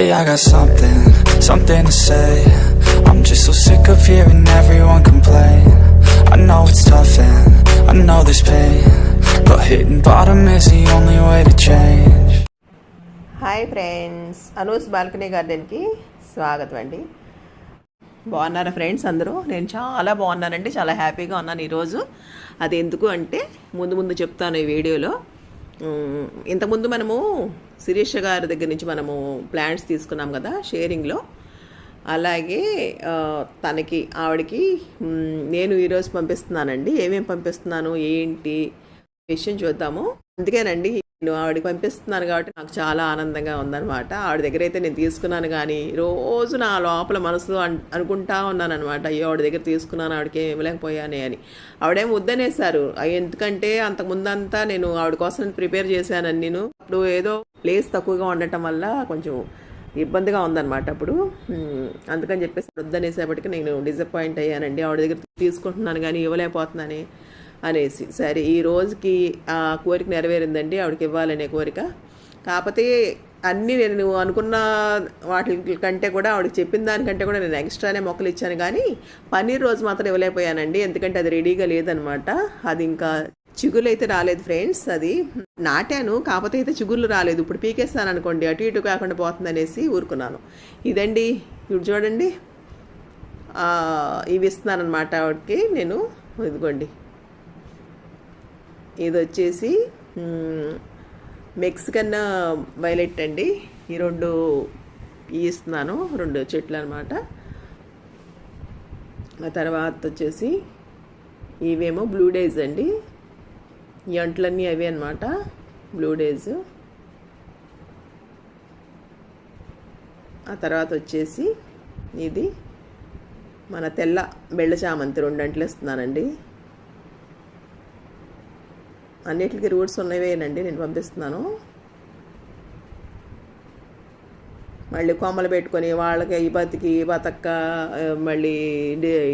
Hey, I got something, something to say. I'm just so sick of hearing everyone complain. I know it's tough and I know there's pain. But hitting bottom is the only way to change. Hi friends Anu's balcony గార్డెన్కి స్వాగతం అండి బాగున్నారా friends అందరూ నేను చాలా బాగున్నానండి చాలా హ్యాపీగా ఉన్నాను ఈరోజు అది ఎందుకు అంటే ముందు ముందు చెప్తాను ఈ వీడియోలో ఇంతకుముందు మనము శిరీష గారి దగ్గర నుంచి మనము ప్లాంట్స్ తీసుకున్నాం కదా షేరింగ్లో అలాగే తనకి ఆవిడకి నేను ఈరోజు పంపిస్తున్నానండి. ఏమేమి పంపిస్తున్నాను ఏంటి విషయం చూద్దాము. అందుకేనండి నేను ఆవిడకి పంపిస్తున్నాను కాబట్టి నాకు చాలా ఆనందంగా ఉందనమాట ఆవిడ దగ్గర అయితే నేను తీసుకున్నాను కానీ రోజు నా లోపల మనసు అనుకుంటా ఉన్నాను అనమాట అయ్యో ఆవిడ దగ్గర తీసుకున్నాను ఆవిడకి ఏం ఇవ్వలేకపోయానే అని. ఆవిడేం వద్దనేసారు ఎందుకంటే అంతకుముందంతా నేను ఆవిడ కోసం ప్రిపేర్ చేశానని నేను. అప్పుడు ఏదో ప్లేస్ తక్కువగా ఉండటం వల్ల కొంచెం ఇబ్బందిగా ఉందన్నమాట అప్పుడు. అందుకని చెప్పేసి వద్దనేసేపటికి నేను డిసప్పాయింట్ అయ్యానండి. ఆవిడ దగ్గర తీసుకుంటున్నాను కానీ ఇవ్వలేకపోతున్నాను. అనేసి. సరే ఈ రోజుకి ఆ కోరిక నెరవేరిందండి ఆవిడకి ఇవ్వాలనే కోరిక. కాకపోతే అన్నీ నేను అనుకున్న వాటి కంటే కూడా ఆవిడకి చెప్పిన దానికంటే కూడా నేను ఎక్స్ట్రానే మొక్కలు ఇచ్చాను. కానీ పన్నీర్ రోజు మాత్రం ఇవ్వలేకపోయానండి. ఎందుకంటే అది రెడీగా లేదనమాట. అది ఇంకా చిగులు అయితే రాలేదు ఫ్రెండ్స్ అది నాటాను. కాకపోతే అయితే చిగుళ్ళు రాలేదు. ఇప్పుడు పీకేస్తాను అనుకోండి అటు ఇటు కాకుండా పోతుంది అనేసి ఊరుకున్నాను. ఇదండి ఇప్పుడు చూడండి. ఇవి ఇస్తున్నాను అనమాట ఆవిడకి. నేను ఇదిగోండి. ఇది వచ్చేసి మెక్సికన్ వైలెట్ అండి. ఈ రెండు ఇస్తున్నాను రెండు చెట్లు అనమాట ఆ తర్వాత వచ్చేసి ఇవేమో బ్లూ డేస్ అండి. ఈ అంట్లన్నీ అవి అనమాట బ్లూ డేస్. ఆ తర్వాత వచ్చేసి ఇది మన తెల్ల బెళ్ళ చామంతి రెండు అంట్లు ఇస్తున్నానండి అన్నిటికి రూట్స్ ఉన్నవేనండి నేను పంపిస్తున్నాను. మళ్ళీ కొమ్మలు పెట్టుకొని వాళ్ళకి ఈ బతికి ఈ బతక్క మళ్ళీ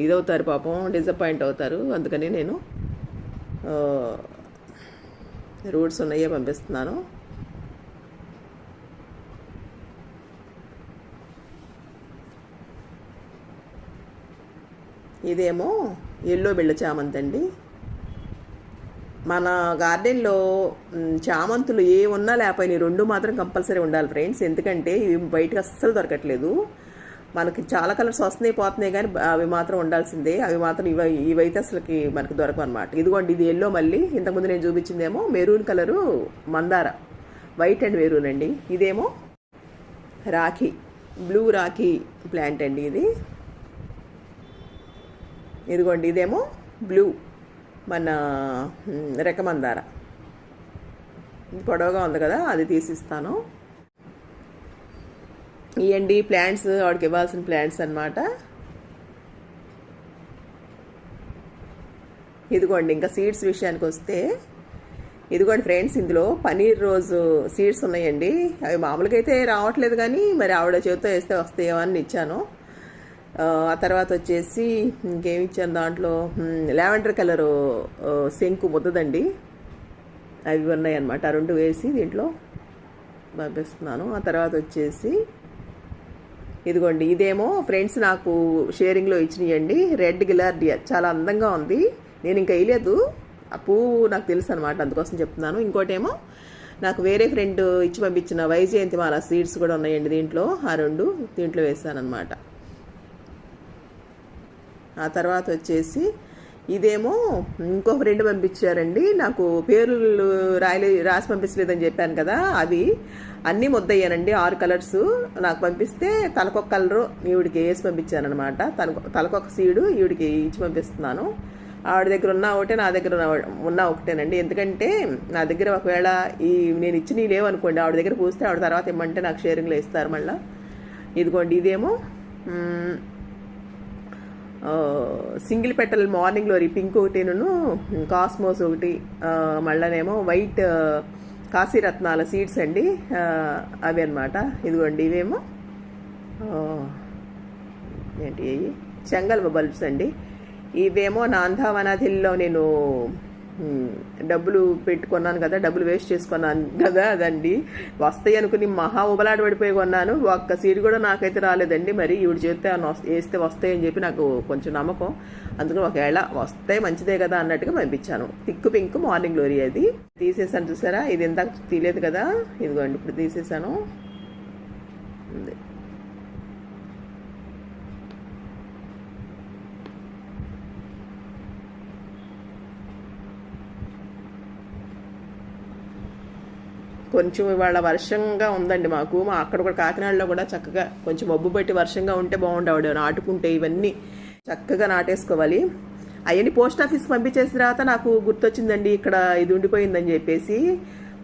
ఇదవుతారు పాపం డిసప్పాయింట్ అవుతారు. అందుకని నేను రూట్స్ ఉన్నాయే పంపిస్తున్నాను. ఇదేమో ఎల్లో బిళ్ళ చామంతి అండి. మన గార్డెన్లో చామంతులు ఏ ఉన్నా లేకపోయినా రెండు మాత్రం కంపల్సరీ ఉండాలి ఫ్రెండ్స్. ఎందుకంటే ఇవి బయటకు అస్సలు దొరకట్లేదు. మనకి చాలా కలర్స్ వస్తున్నాయి పోతున్నాయి కానీ అవి మాత్రం ఉండాల్సిందే. అవి మాత్రం ఇవి ఇవైతే అసలుకి మనకి దొరకవు అనమాట ఇదిగోండి ఇది ఎల్లో మళ్ళీ. ఇంతకుముందు నేను చూపించిందేమో మెరూన్ కలరు మందార. వైట్ అండ్ మెరూన్ అండి. ఇదేమో రాఖీ. బ్లూ రాఖీ ప్లాంట్ అండి ఇది. ఇదిగోండి ఇదేమో బ్లూ మన రెకమందార. పొడవగా పొడవుగా ఉంది కదా అది తీసిస్తాను. ఇవ్వండి ప్లాంట్స్ వాడికి ఇవ్వాల్సిన ప్లాంట్స్ అన్నమాట. ఇదిగోండి ఇంకా సీడ్స్ విషయానికి వస్తే ఇదిగోండి ఫ్రెండ్స్ ఇందులో పనీర్ రోజు సీడ్స్ ఉన్నాయండి. అవి మామూలుగా అయితే రావట్లేదు కానీ మరి ఆవిడ చేతితో వేస్తే వస్తాయేమో అని ఇచ్చాను. ఆ, తర్వాత వచ్చేసి ఇంకేమిచ్చాను దాంట్లో? లావెండర్ కలరు శంకు ముద్దదండి. అవి ఉన్నాయి అనమాట ఆ రెండు వేసి దీంట్లో పంపిస్తున్నాను. ఆ తర్వాత వచ్చేసి ఇదిగోండి ఇదేమో ఫ్రెండ్స్ నాకు షేరింగ్లో ఇచ్చినాయండి. రెడ్ గిలార్డియా. చాలా అందంగా ఉంది. నేను ఇంకా వేయలేదు. ఆ పువ్వు నాకు తెలుసు అనమాట అందుకోసం చెప్తున్నాను. ఇంకోటేమో నాకు వేరే ఫ్రెండ్ ఇచ్చి పంపించిన వైజయంతి మాల సీడ్స్ కూడా ఉన్నాయండి దీంట్లో. ఆ రెండు దీంట్లో వేసాను అనమాట ఆ తర్వాత వచ్చేసి ఇదేమో ఇంకో ఫ్రెండ్ పంపించారండి. నాకు పేర్లు రాయలే రాసి పంపించలేదని చెప్పాను కదా అవి అన్నీ ముద్దయ్యానండి ఆరు కలర్స్. నాకు పంపిస్తే తలకొక కలరు ఈవిడికి వేసి పంపించానమాట తనకు తలకొక సీడు ఈవిడికి ఇచ్చి పంపిస్తున్నాను. ఆవిడ దగ్గర ఉన్న ఒకటే నా దగ్గర ఉన్న- ఒకటేనండి. ఎందుకంటే నా దగ్గర ఒకవేళ ఈ నేను ఇచ్చిన లేవు అనుకోండి ఆవిడ దగ్గర పూస్తే ఆవిడ తర్వాత ఇమ్మంటే నాకు షేరింగ్లో ఇస్తారు మళ్ళీ. ఇదిగోండి ఇదేమో single petal morning glory pink ఒకటిను cosmos ఒకటి ఆ, మళ్ళనేమో వైట్ కాశీరత్నాల సీడ్స్ అండి అవి అనమాట ఇదిగోండి ఇవేమో. ఏంటి చెంగల్వ బల్బ్స్ అండి. ఇవేమో నాందావనాథిల్లో నేను డబ్బులు పెట్టుకున్నాను కదా డబ్బులు వేస్ట్ చేసుకున్నాను కదా అదండి. వస్తాయి అనుకుని మహా ఉబలాట పడిపోయి కొన్నాను. ఒక్క సీట్ కూడా నాకైతే రాలేదండి. మరి ఈవిడ చేస్తే వేస్తే వస్తాయని చెప్పి నాకు కొంచెం నమ్మకం. అందుకని ఒకవేళ వస్తే మంచిదే కదా అన్నట్టుగా పంపించాను. థిక్ పింక్ మార్నింగ్ గ్లోరీ అది. తీసేసాను చూసారా? ఇది ఇందాక తీయలేదు కదా? ఇదిగోండి ఇప్పుడు తీసేసాను ఉంది. కొంచెం ఇవాళ వర్షంగా ఉందండి మాకు. మా అక్కడ కూడా కాకినాడలో కూడా చక్కగా కొంచెం మబ్బు పెట్టి వర్షంగా ఉంటే బాగుండేవాడు. నాటుకుంటే ఇవన్నీ చక్కగా నాటేసుకోవాలి. అవన్నీ పోస్ట్ ఆఫీస్కి పంపించేసిన తర్వాత నాకు గుర్తొచ్చిందండి ఇక్కడ ఇది ఉండిపోయిందని చెప్పేసి.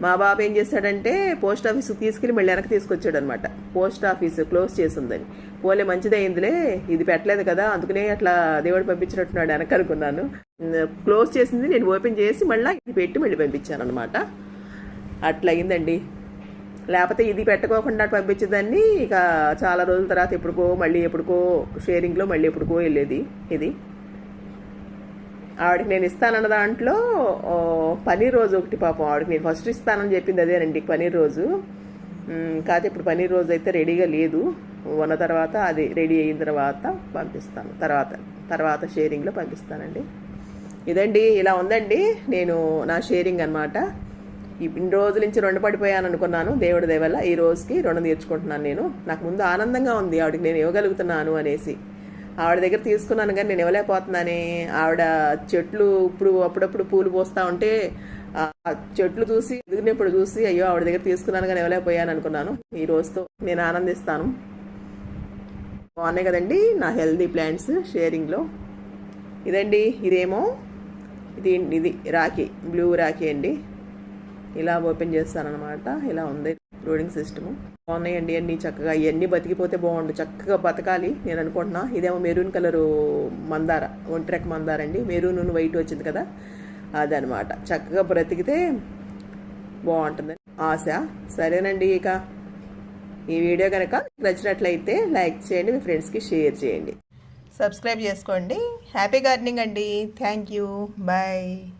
మా బాబు ఏం చేశాడంటే పోస్ట్ ఆఫీస్కి తీసుకెళ్ళి మళ్ళీ వెనక్కి తీసుకొచ్చాడు అనమాట పోస్ట్ ఆఫీస్ క్లోజ్ చేసిందని. పోలే మంచిదైందిలే అయిందిలే ఇది పెట్టలేదు కదా అందుకనే అట్లా దేవుడు పంపించినట్టున్నాడు వెనక అనుకున్నాను. క్లోజ్ చేసింది నేను ఓపెన్ చేసి మళ్ళీ ఇది పెట్టి మళ్ళీ పంపించాను అనమాట అట్లయిందండి. లేకపోతే ఇది పెట్టుకోకుండా పంపించేదాన్ని. ఇక చాలా రోజుల తర్వాత ఎప్పుడుకో మళ్ళీ ఎప్పుడుకో షేరింగ్లో మళ్ళీ ఎప్పుడుకో వెళ్ళేది ఇది. ఆవిడకి నేను ఇస్తానన్న దాంట్లో పన్నీర్ పనీర్ రోజు ఒకటి పాపం ఆవిడకి నేను ఫస్ట్ ఇస్తానని చెప్పింది అదేనండి పనీర్ రోజు. కాకపోతే ఇప్పుడు పనీర్ రోజు అయితే రెడీగా లేదు. ఉన్న తర్వాత అది రెడీ అయిన తర్వాత పంపిస్తాను. తర్వాత తర్వాత షేరింగ్లో పంపిస్తానండి. ఇదండి ఇలా ఉందండి. నేను నా షేరింగ్ అనమాట ఇన్ని రోజుల నుంచి రెండు పడిపోయాను అనుకున్నాను. దేవుడి దయవల్ల ఈ రోజుకి రుణం తీర్చుకుంటున్నాను నేను. నాకు ముందు ఆనందంగా ఉంది. ఆవిడకి నేను ఇవ్వగలుగుతున్నాను అనేసి. ఆవిడ దగ్గర తీసుకున్నాను కానీ నేను ఇవ్వలేకపోతున్నానే. ఆవిడ చెట్లు ఇప్పుడు అప్పుడప్పుడు పూలు పోస్తూ ఉంటే ఆ చెట్లు చూసి ఎదిగినప్పుడు చూసి అయ్యో ఆవిడ దగ్గర తీసుకున్నాను కానీ ఇవ్వలేకపోయాను అనుకున్నాను. ఈ రోజుతో నేను ఆనందిస్తాను. బాగున్నాయి కదండి నా హెల్దీ ప్లాంట్స్ షేరింగ్లో. ఇదండి ఇదేమో ఇది ఇది రాఖీ బ్లూ రాఖీ అండి. ఇలా ఓపెన్ చేస్తానన్నమాట. ఇలా ఉంది రోడింగ్ సిస్టమ్. బాగున్నాయండి అన్నీ చక్కగా. ఇవన్నీ బతికిపోతే బాగుండు. చక్కగా బతకాలి నేను అనుకుంటున్నా. ఇదేమో మెరూన్ కలరు మందార ఒంట్రెక్ మందార అండి. మెరూన్ వైట్ వచ్చింది కదా అదనమాట చక్కగా బ్రతికితే బాగుంటుంది ఆశ. సరేనండి ఇక. ఈ వీడియో కనుక నచ్చినట్లయితే లైక్ చేయండి మీ ఫ్రెండ్స్కి షేర్ చేయండి. సబ్స్క్రైబ్ చేసుకోండి. హ్యాపీ గార్డెనింగ్ అండి. Thank you. బాయ్.